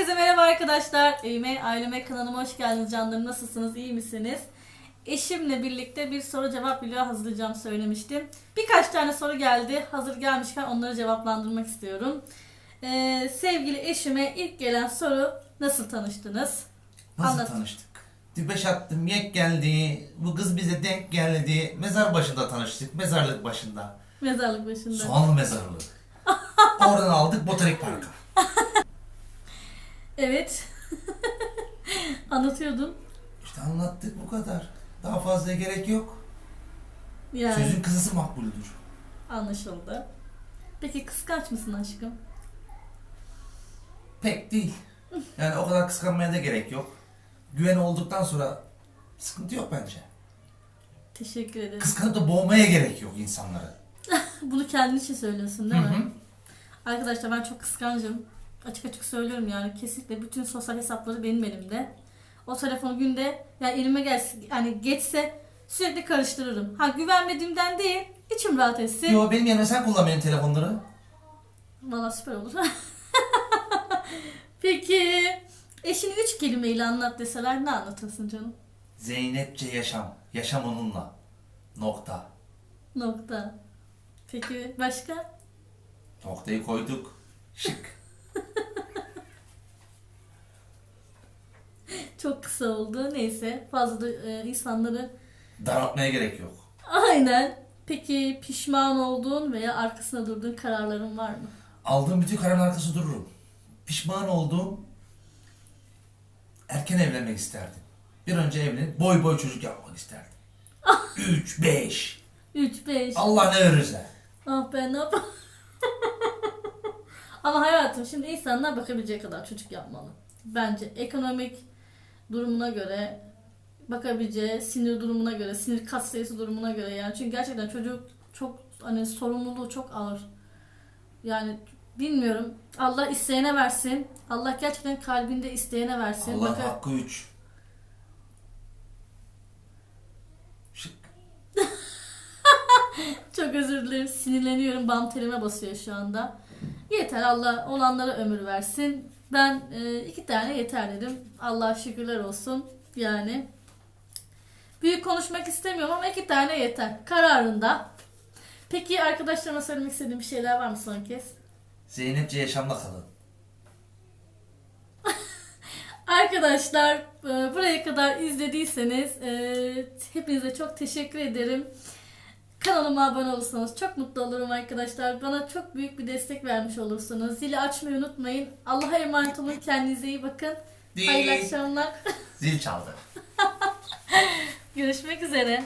Herkese merhaba arkadaşlar. Evime, aileme, kanalıma hoş geldiniz canlarım. Nasılsınız, iyi misiniz? Eşimle birlikte bir soru cevap video hazırlayacağım söylemiştim. Birkaç tane soru geldi. Hazır gelmişken onları cevaplandırmak istiyorum. Ee, sevgili eşime ilk gelen soru nasıl tanıştınız? Nasıl Anlat. tanıştık? Dibeş attım, yek geldi. Bu kız bize denk geldi. Mezar başında tanıştık. Mezarlık başında. Mezarlık başında. Soğanlı mezarlığı. Oradan aldık Botanik Park'a. Evet. Anlatıyordum. İşte anlattık bu kadar. Daha fazla gerek yok. Yani Sözün kızısı makbuldür. anlaşıldı. Peki kıskanç mısın aşkım? Pek değil. Yani o kadar kıskanmaya da gerek yok. Güven olduktan sonra sıkıntı yok bence. Teşekkür ederim. Kıskanıp da boğmaya gerek yok insanları. Bunu kendin için söylüyorsun değil mi? hı. Arkadaşlar ben çok kıskancım. Açık açık söylüyorum yani kesinlikle bütün sosyal hesapları benim elimde. O telefon günde yani elime gelsin yani geçse sürekli karıştırırım. Ha güvenmediğimden değil içim rahat etsin. Yo benim yerime sen kullan benim telefonları. Valla süper olur. Peki eşini üç kelimeyle anlat deseler ne anlatırsın canım? Zeynepçe yaşam. Yaşam onunla. Nokta. Nokta. Peki başka? Noktayı koyduk. Şık. Çok kısa oldu. Neyse fazla da e, insanları Daraltmaya gerek yok. Aynen. Peki pişman olduğun veya arkasında durduğun kararların var mı? Aldığım bütün kararın arkası dururum. Pişman olduğum erken evlenmek isterdim. Bir önce evlenip boy boy çocuk yapmak isterdim. 3, 5. 3, 5. Allah ne verirse. Ah ben ne yapayım? Ama hayatım şimdi insanlar bakabileceği kadar çocuk yapmalı. Bence ekonomik durumuna göre bakabileceği, sinir durumuna göre, sinir kat sayısı durumuna göre yani. Çünkü gerçekten çocuk çok hani sorumluluğu çok ağır. Yani bilmiyorum. Allah isteyene versin. Allah gerçekten kalbinde isteyene versin. Allah Baka- hakkı 3. Şık. Çok özür dilerim. Sinirleniyorum. Bam telime basıyor şu anda. Yeter Allah olanlara ömür versin. Ben e, iki tane yeter dedim. Allah şükürler olsun. Yani büyük konuşmak istemiyorum ama iki tane yeter. Kararında. Peki arkadaşlarıma söylemek istediğim bir şeyler var mı son kez? Zeynepçe yaşamda kalın. Arkadaşlar e, buraya kadar izlediyseniz e, hepinize çok teşekkür ederim. Kanalıma abone olursanız çok mutlu olurum arkadaşlar. Bana çok büyük bir destek vermiş olursunuz. Zili açmayı unutmayın. Allah'a emanet olun. Kendinize iyi bakın. Hayırlı akşamlar. Zil çaldı. Görüşmek üzere.